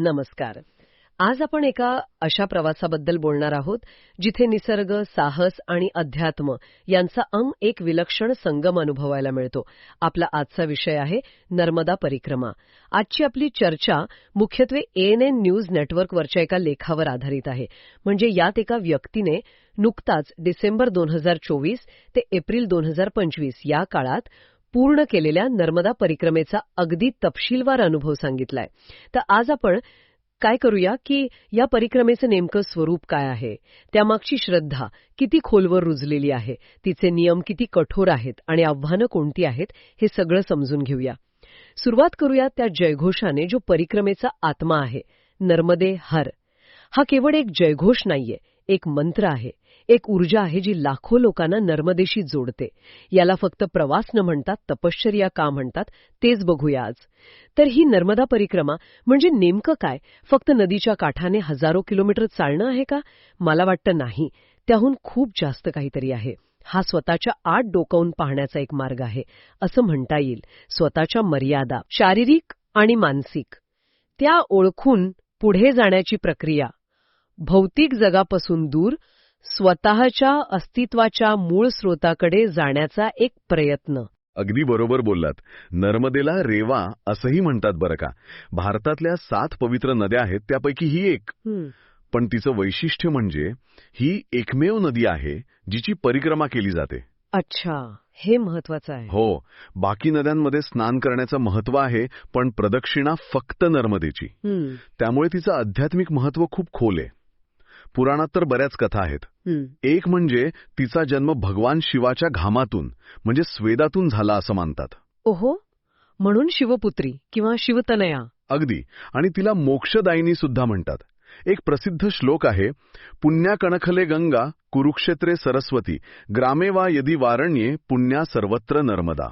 नमस्कार. आज आपण एका अशा प्रवासाबद्दल बोलणार आहोत जिथे निसर्ग साहस आणि अध्यात्म यांचा अंग एक विलक्षण संगम अनुभवायला मिळतो. आपला आजचा विषय आहे नर्मदा परिक्रमा. आजची आपली चर्चा मुख्यत्वे एएनएन न्यूज नेटवर्कवरच्या एका लेखावर आधारित आहे. म्हणजे यात एका व्यक्तीने नुकताच डिसेंबर दोन हजार चोवीस ते एप्रिल दोन हजार पंचवीस या काळात पूर्ण केलेल्या नर्मदा परिक्रमेचा अगदी तपशीलवार अनुभव सांगितलाय. तर आज आपण काय करूया की या परिक्रमेचं नेमकं स्वरूप काय आहे? त्यामागची श्रद्धा किती खोलवर रुजलेली आहे? तिचे नियम किती कठोर आहेत? आणि आव्हानं कोणती आहेत? हे सगळं समजून घेऊया. सुरुवात करूया त्या जयघोषाने जो परिक्रमेचा आत्मा आहे. नर्मदे हर. हा केवळ एक जयघोष नाहीये. एक मंत्र आहे एक ऊर्जा आहे जी लाखो लोकांना नर्मदेशी जोडते. याला फक्त प्रवास न म्हणतात तपश्चर्या का म्हणतात तेच बघूया आज. तर ही नर्मदा परिक्रमा म्हणजे नेमकं काय? फक्त नदीच्या काठाने हजारो किलोमीटर चालणं आहे का? मला वाटतं नाही. त्याहून खूप जास्त काहीतरी आहे. हा स्वतःच्या आत डोकावून पाहण्याचा एक मार्ग आहे असं म्हणता येईल. स्वतःच्या मर्यादा शारीरिक आणि मानसिक. त्या ओळखून पुढे जाण्याची प्रक्रिया भौतिक जगापासून दूर स्वतःच्या अस्तित्वाच्या मूळ स्रोताकडे जाण्याचा एक प्रयत्न. अगदी बरोबर बोललात. नर्मदेला रेवा असंही म्हणतात बरं का. भारतातल्या सात पवित्र नद्या आहेत त्यापैकी ही एक. पण तिचं वैशिष्ट्य म्हणजे ही एकमेव नदी आहे जिची परिक्रमा केली जाते. अच्छा हे महत्वाचं आहे. हो बाकी नद्यांमध्ये स्नान करण्याचं महत्त्व आहे पण प्रदक्षिणा फक्त नर्मदेची. त्यामुळे तिचं आध्यात्मिक महत्त्व खूप खोल आहे. पुराणात तर बऱ्याच कथा आहेत. एक म्हणजे तिचा जन्म भगवान शिवाच्या घामातून म्हणजे स्वेदातून झाला असं मानतात. ओहो म्हणून शिवपुत्री किंवा शिवतनया. अगदी. आणि तिला मोक्षदायिनी सुद्धा म्हणतात. एक प्रसिद्ध श्लोक आहे पुण्या कणखले गंगा कुरुक्षेत्रे सरस्वती ग्रामे वा यदी वारण्ये पुण्या सर्वत्र नर्मदा.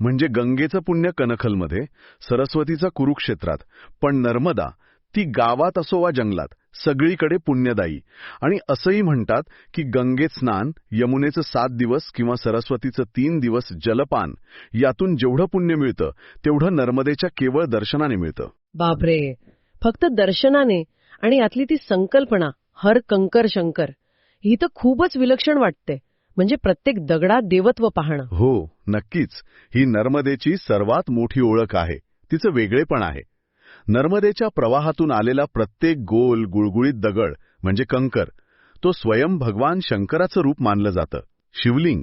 म्हणजे गंगेचं पुण्य कनखलमध्ये सरस्वतीचं कुरुक्षेत्रात पण नर्मदा ती गावात असो वा जंगलात सगळीकडे पुण्यदायी. आणि असंही म्हणतात की गंगेत स्नान यमुनेचं सात दिवस किंवा सरस्वतीचं तीन दिवस जलपान यातून जेवढं पुण्य मिळतं तेवढं नर्मदेच्या केवळ दर्शनाने मिळतं. बापरे! फक्त दर्शनाने आणि यातली ती संकल्पना हर कंकर शंकर ही तर खूपच विलक्षण वाटते. म्हणजे प्रत्येक दगडात देवत्व पाहणं. हो नक्कीच. ही नर्मदेची सर्वात मोठी ओळख आहे. तिचं वेगळेपण आहे. नर्मदेच्या प्रवाहातून आलेला प्रत्येक गोल गुळगुळीत दगड म्हणजे कंकर तो स्वयं भगवान शंकराचं रूप मानलं जातं. शिवलिंग.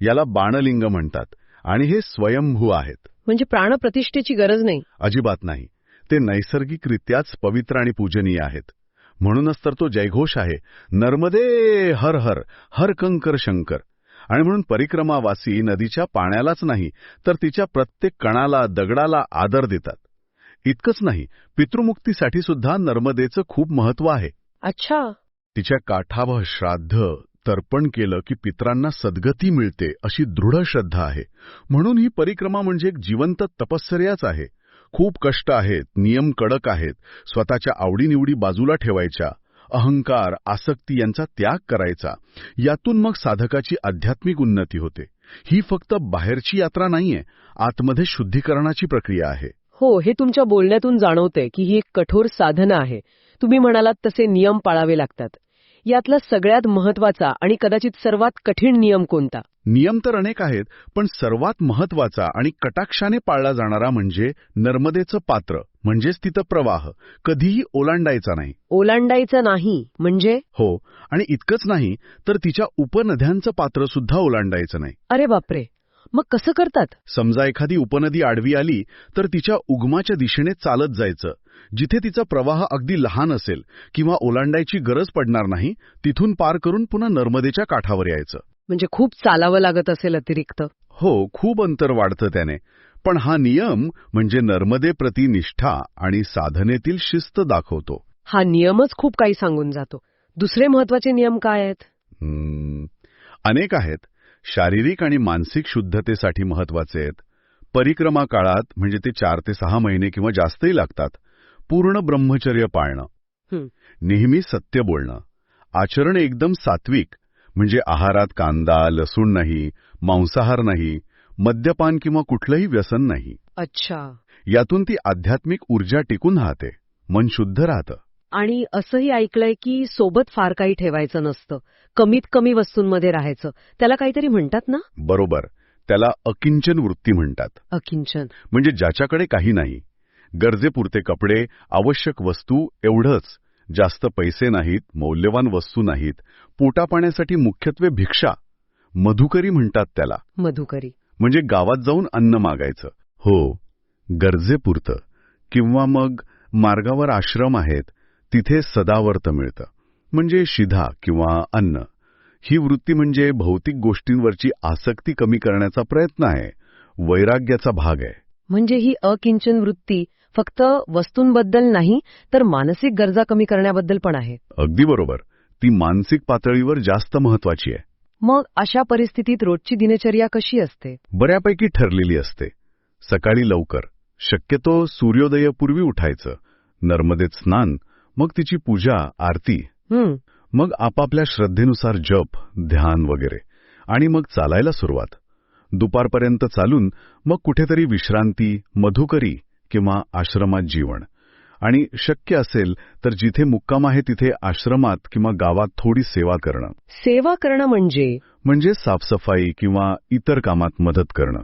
याला बाणलिंग म्हणतात आणि हे स्वयंभू आहेत. म्हणजे प्राणप्रतिष्ठेची गरज नाही. अजिबात नाही. ते नैसर्गिकरित्याच पवित्र आणि पूजनीय आहेत. म्हणूनच तर तो जयघोष आहे. नर्मदे हर हर हर कंकर शंकर. आणि म्हणून परिक्रमावासी नदीच्या पाण्यालाच नाही तर तिच्या प्रत्येक कणाला दगडाला आदर देतात. इतकंच नाही पितृमुक्तीसाठी सुद्धा नर्मदेचं खूप महत्त्व आहे. अच्छा. तिच्या काठावर श्राद्ध तर्पण केलं की पित्रांना सद्गती मिळते अशी दृढ श्रद्धा आहे. म्हणून ही परिक्रमा म्हणजे एक जिवंत तपश्चर्याच आहे. खूप कष्ट आहेत नियम कडक आहेत स्वतःच्या आवडीनिवडी बाजूला ठेवायच्या अहंकार आसक्ती यांचा त्याग करायचा. यातून मग साधकाची आध्यात्मिक उन्नती होते. ही फक्त बाहेरची यात्रा नाहीये आतमध्ये शुद्धीकरणाची प्रक्रिया आहे. हो हे तुमच्या बोलण्यातून जाणवतंय की ही एक कठोर साधना आहे. तुम्ही म्हणालात तसे नियम पाळावे लागतात. यातला सगळ्यात महत्त्वाचा आणि कदाचित सर्वात कठीण नियम कोणता? नियम तर अनेक आहेत पण सर्वात महत्त्वाचा आणि कटाक्षाने पाळला जाणारा म्हणजे नर्मदेचं पात्र म्हणजेच तिथं प्रवाह. कधीही ओलांडायचा नाही. ओलांडायचं नाही म्हणजे? हो आणि इतकंच नाही तर तिच्या उपनद्यांचं पात्र सुद्धा ओलांडायचं नाही. अरे बापरे! मग कसं करतात? समजा एखादी उपनदी आडवी आली तर तिच्या उगमाच्या दिशेने चालत जायचं. जिथे तिचा प्रवाह अगदी लहान असेल किंवा ओलांडायची गरज पडणार नाही तिथून पार करून पुन्हा नर्मदेच्या काठावर यायचं. म्हणजे खूप चालावं लागत असेल अतिरिक्त. हो खूप अंतर वाढतं त्याने. पण हा नियम म्हणजे नर्मदेप्रती निष्ठा आणि साधनेतील शिस्त दाखवतो. हा नियमच खूप काही सांगून जातो. दुसरे महत्त्वाचे नियम काय आहेत? अनेक आहेत. शारीरिक आणि मानसिक शुद्धतेसाठी महत्त्वाचे आहेत. परिक्रमा काळात म्हणजे ते चार ते सहा महिने किंवा जास्तही लागतात पूर्ण ब्रह्मचर्य पाळणं. नेहमी सत्य बोलणं. आचरण एकदम सात्विक म्हणजे आहारात कांदा लसूण नाही मांसाहार नाही मद्यपान किंवा कुठलंही व्यसन नाही. अच्छा. यातून ती आध्यात्मिक ऊर्जा टिकून राहते मन शुद्ध राहतं. आणि असंही ऐकलंय की सोबत फार काही ठेवायचं नसतं. कमीत कमी वस्तूंमध्ये राहायचं. त्याला काहीतरी म्हणतात ना? बरोबर. त्याला अकिंचन वृत्ती म्हणतात. अकिंचन. म्हणजे ज्याच्याकडे काही नाही. गरजेपुरते कपडे आवश्यक वस्तू एवढंच. जास्त पैसे नाहीत मौल्यवान वस्तू नाहीत. पोटापाण्यासाठी मुख्यत्वे भिक्षा. मधुकरी म्हणतात त्याला. मधुकरी. म्हणजे गावात जाऊन अन्न मागायचं. हो. गरजेपुरतं. किंवा मग मार्गावर आश्रम आहेत. तिथे सदावर्त मिळतं. म्हणजे शिधा किंवा अन्न. ही वृत्ती म्हणजे भौतिक गोष्टींवरची आसक्ती कमी करण्याचा प्रयत्न आहे. वैराग्याचा भाग आहे. म्हणजे ही अकिंचन वृत्ती फक्त वस्तूंबद्दल नाही तर मानसिक गरजा कमी करण्याबद्दल पण आहे. अगदी बरोबर. ती मानसिक पातळीवर जास्त महत्वाची आहे. मग अशा परिस्थितीत रोजची दिनचर्या कशी असते? बऱ्यापैकी ठरलेली असते. सकाळी लवकर. शक्यतो सूर्योदयापूर्वी उठायचं. नर्मदेत स्नान मग तिची पूजा आरती मग आपापल्या श्रद्धेनुसार जप ध्यान वगैरे. आणि मग चालायला सुरुवात. दुपारपर्यंत चालून मग कुठेतरी विश्रांती मधुकरी किंवा आश्रमात जीवन. आणि शक्य असेल तर जिथे मुक्काम आहे तिथे आश्रमात किंवा गावात थोडी सेवा करणं. सेवा करणं म्हणजे? म्हणजे साफसफाई किंवा इतर कामात मदत करणं.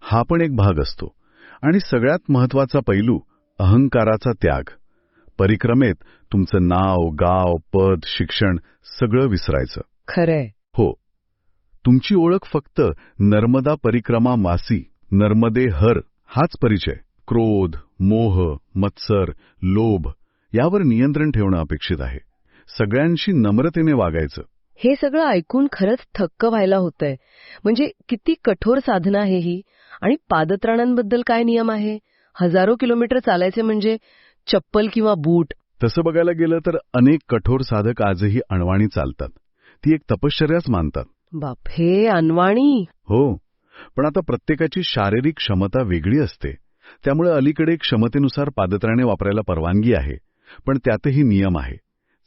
हा पण एक भाग असतो. आणि सगळ्यात महत्त्वाचा पैलू अहंकाराचा त्याग. परिक्रमेत तुमचं नाव गाव पद शिक्षण सगळं विसरायचं. खरंय. हो. तुमची ओळख फक्त नर्मदा परिक्रमा मासी नर्मदे हर हाच परिचय. क्रोध मोह मत्सर लोभ यावर नियंत्रण ठेवणं अपेक्षित आहे. सगळ्यांशी नम्रतेने वागायचं. हे सगळं ऐकून खरंच थक्क व्हायला होतंय. म्हणजे किती कठोर साधना आहे ही. आणि पादत्राणांबद्दल काय नियम आहे? हजारो किलोमीटर चालायचे म्हणजे चप्पल किंवा बूट. तसं बघायला गेलं तर अनेक कठोर साधक आजही अणवाणी चालतात. ती एक तपश्चर्याच मानतात. बाप हे अनवाणी हो. पण आता प्रत्येकाची शारीरिक क्षमता वेगळी असते. त्यामुळे अलीकडे क्षमतेनुसार पादत्राणे वापरायला परवानगी आहे. पण त्यातही नियम आहे.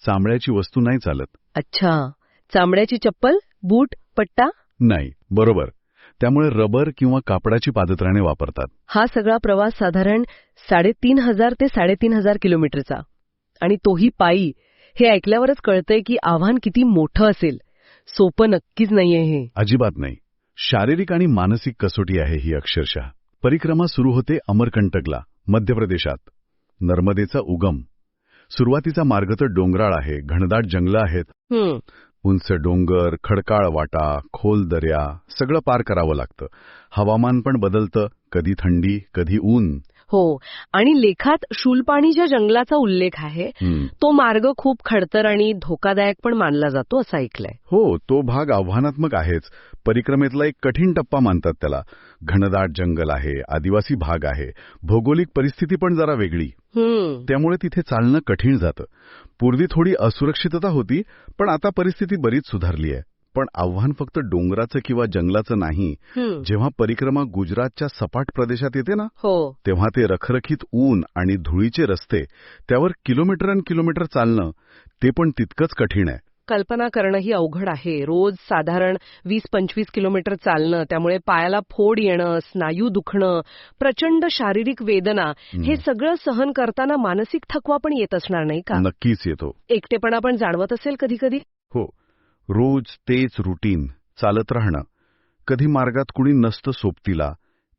चांबड्याची वस्तू नाही चालत. अच्छा. चामड्याची चप्पल बूट पट्टा? नाही. बरोबर. त्यामुळे रबर किंवा कापडाची पादत्राणे वापरतात. हा सगळा प्रवास साधारण साडेतीन हजार ते साडेतीन हजार किलोमीटरचा. आणि तोही पायी. हे ऐकल्यावरच कळतंय की आव्हान किती मोठं असेल. सोपं नक्कीच नाहीये हे. अजिबात नाही. शारीरिक आणि मानसिक कसोटी आहे ही अक्षरशः. परिक्रमा सुरू होते अमरकंटकला मध्य प्रदेशात नर्मदेचा उगम. सुरुवातीचा मार्ग तर डोंगराळ आहे घनदाट जंगलं आहेत. उंच डोंगर खडकाळ वाटा खोल दर्या सगळं पार करावं लागतं. हवामान पण बदलतं कधी थंडी कधी ऊन. हो आणि लेखात शूलपाणी ज्या जंगलाचा उल्लेख आहे. तो मार्ग खूप खडतर आणि धोकादायक पण मानला जातो असं ऐकलंय. हो तो भाग आव्हानात्मक आहेच. परिक्रमेतला एक कठीण टप्पा मानतात त्याला. घनदाट जंगल आहे आदिवासी भाग आहे. भौगोलिक परिस्थिती पण जरा वेगळी. त्यामुळे तिथे चालणं कठीण जातं. पूर्वी थोडी असुरक्षितता होती पण आता परिस्थिती बरीच सुधारली आहे. पण आव्हान फक्त डोंगराचं किंवा जंगलाचं नाही. जेव्हा परिक्रमा गुजरातच्या सपाट प्रदेशात येते ना हो. तेव्हा ते रखरखीत ऊन आणि धुळीचे रस्ते त्यावर किलोमीटर किलोमीटर चालणं ते पण तितकंच कठीण आहे. कल्पना करणंही अवघड आहे. रोज साधारण वीस पंचवीस किलोमीटर चालणं त्यामुळे पायाला फोड येणं स्नायू दुखणं प्रचंड शारीरिक वेदना हे सगळं सहन करताना मानसिक थकवा पण येत असणार नाही का? नक्कीच येतो. एकटेपणा पण जाणवत असेल कधी कधी हो. रोज तेच रुटीन चालत राहणं. कधी मार्गात कुणी नसतं सोबतीला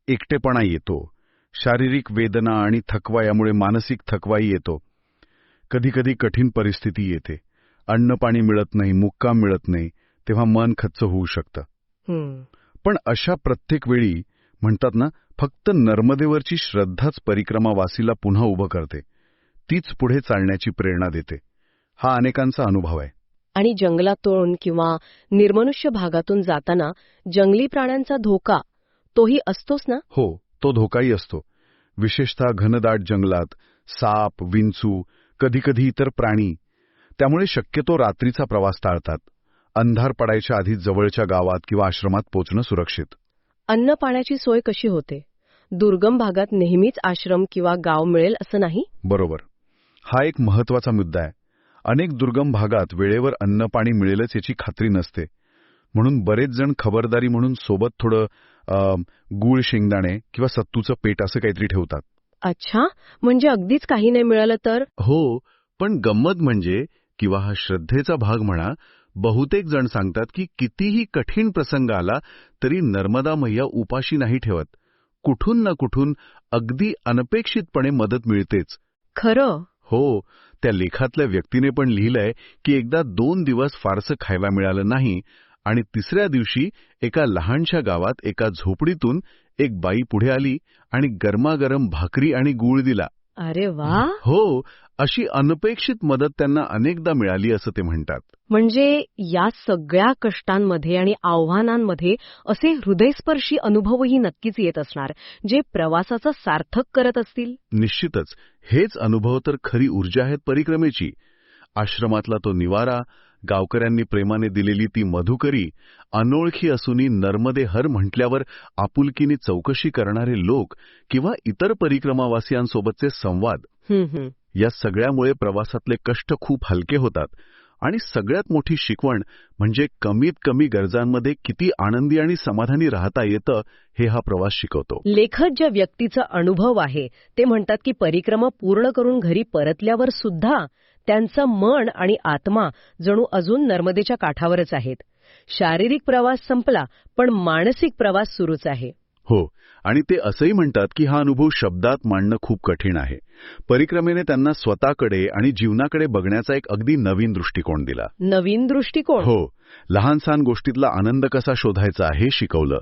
एकटेपणा येतो. शारीरिक वेदना आणि थकवा यामुळे मानसिक थकवाही येतो. कधी कधी कठीण परिस्थिती येते. अन्न पाणी मिळत नाही मुक्काम मिळत नाही तेव्हा मन खच्च होऊ शकतं. पण अशा प्रत्येक वेळी म्हणतात ना फक्त नर्मदेवरची श्रद्धाच परिक्रमावासीला पुन्हा उभं करते. तीच पुढे चालण्याची प्रेरणा देते. हा अनेकांचा अनुभव आहे. आणि जंगलातून किंवा निर्मनुष्य भागातून जाताना जंगली प्राण्यांचा धोका तोही असतोच ना? हो तो धोकाही असतो. विशेषतः घनदाट जंगलात साप विंचू कधीकधी इतर प्राणी त्यामुळे शक्यतो रात्रीचा प्रवास टाळतात. अंधार पडायच्या आधी जवळच्या गावात किंवा आश्रमात पोचणं सुरक्षित. अन्न पाण्याची सोय कशी होते? दुर्गम भागात नेहमीच आश्रम किंवा गाव मिळेल असं नाही? बरोबर. हा एक महत्त्वाचा मुद्दा आहे. अनेक दुर्गम भागात वेळेवर अन्न पाणी मिळेलच याची खात्री नसते. म्हणून बरेच जण खबरदारी म्हणून सोबत थोडं गूळ शेंगदाणे किंवा सत्तूचं पेट असं काहीतरी ठेवतात. अच्छा. म्हणजे अगदीच काही नाही मिळालं तर? हो पण गंमत म्हणजे किंवा हा श्रद्धेचा भाग म्हणा बहुतेक जण सांगतात की कितीही कठीण प्रसंग आला तरी नर्मदा मैया उपाशी नाही ठेवत. कुठून ना कुठून अगदी अनपेक्षितपणे मदत मिळतेच. खरं? हो त्या लेखातल्या व्यक्तीने पण लिहिलंय की एकदा दोन दिवस फारसं खायला मिळालं नाही आणि तिसऱ्या दिवशी एका लहानशा गावात एका झोपडीतून एक बाई पुढे आली आणि गरमागरम भाकरी आणि गूळ दिला. अरे वा! हो अशी अनपेक्षित मदत त्यांना अनेकदा मिळाली असं ते म्हणतात. म्हणजे या सगळ्या कष्टांमध्ये आणि आव्हानांमध्ये असे हृदयस्पर्शी अनुभवही नक्कीच येत असणार जे प्रवासाचं सार्थक करत असतील? निश्चितच हेच अनुभव तर खरी ऊर्जा आहेत परिक्रमेची. आश्रमातला तो निवारा गावकऱ्यांनी प्रेमाने दिलेली ती मधुकरी अनोळखी असूनही नर्मदे हर म्हटल्यावर आपुलकीने चौकशी करणारे लोक किंवा इतर परिक्रमावासियांसोबतचे संवाद. या सगळ्यामुळे प्रवासातले कष्ट खूप हलके होतात आणि सगळ्यात मोठी शिकवण म्हणजे कमीत कमी गरजांमध्ये किती आनंदी आणि समाधानी राहता येतं हे हा प्रवास शिकवतो. लेखक ज्या व्यक्तीचा अनुभव आहे ते म्हणतात की परिक्रमा पूर्ण करून घरी परतल्यावर सुद्धा त्यांचं मन आणि आत्मा जणू अजून नर्मदेच्या काठावरच आहेत. शारीरिक प्रवास संपला पण मानसिक प्रवास सुरूच आहे. हो. आणि ते असंही म्हणतात की हा अनुभव शब्दात मांडणं खूप कठीण आहे. परिक्रमेने त्यांना स्वतःकडे आणि जीवनाकडे बघण्याचा एक अगदी नवीन दृष्टिकोन दिला. नवीन दृष्टिकोन? हो. लहान सहान गोष्टीतला आनंद कसा शोधायचा हे शिकवलं.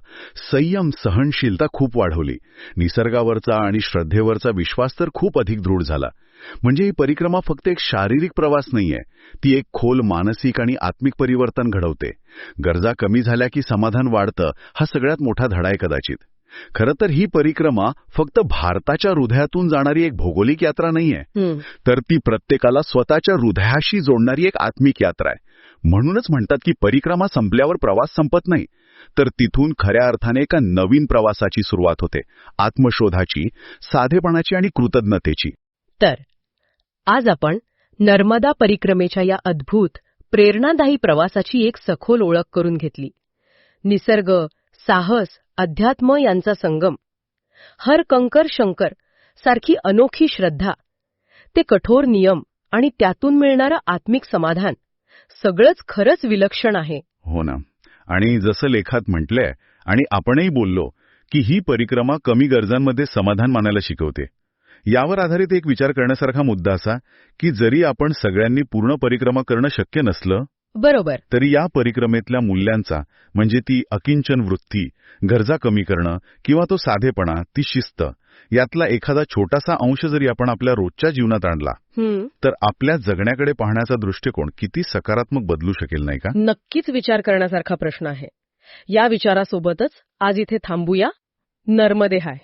संयम सहनशीलता खूप वाढवली. निसर्गावरचा आणि श्रद्धेवरचा विश्वास तर खूप अधिक दृढ झाला. म्हणजे ही परिक्रमा फक्त एक शारीरिक प्रवास नाहीये. ती एक खोल मानसिक आणि आत्मिक परिवर्तन घडवते. गरजा कमी झाल्या की समाधान वाढतं हा सगळ्यात मोठा धडा आहे कदाचित. खरं तर ही परिक्रमा फक्त भारताच्या हृदयातून जाणारी एक भौगोलिक यात्रा नाहीये. तर ती प्रत्येकाला स्वतःच्या हृदयाशी जोडणारी एक आत्मिक यात्रा आहे. म्हणूनच म्हणतात की परिक्रमा संपल्यावर प्रवास संपत नाही. तर तिथून खऱ्या अर्थाने एका नवीन प्रवासाची सुरुवात होते. आत्मशोधाची साधेपणाची आणि कृतज्ञतेची. तर आज आपण नर्मदा परिक्रमेच्या या अद्भुत प्रेरणादायी प्रवासाची एक सखोल ओळख करून घेतली. निसर्ग साहस अध्यात्म यांचा संगम. हर कंकर शंकर सारखी अनोखी श्रद्धा. ते कठोर नियम आणि त्यातून मिळणारं आत्मिक समाधान सगळंच खरंच विलक्षण आहे. हो ना. आणि जसं लेखात म्हटलंय आणि आपणही बोललो की ही परिक्रमा कमी गरजांमध्ये समाधान मानायला शिकवते. यावर आधारित एक विचार करण्यासारखा मुद्दा असा की जरी आपण सगळ्यांनी पूर्ण परिक्रमा करणं शक्य नसलं बरोबर. तरी या परिक्रमेतल्या मूल्यांचा म्हणजे ती अकिंचन वृत्ती गरजा कमी करणं किंवा तो साधेपणा ती शिस्त यातला एखादा छोटासा अंश जरी आपण आपल्या रोजच्या जीवनात आणला तर आपल्या जगण्याकडे पाहण्याचा दृष्टिकोन किती सकारात्मक बदलू शकेल नाही का? नक्कीच विचार करण्यासारखा प्रश्न आहे. या विचारासोबतच आज इथे थांबूया. नर्मदे हाय.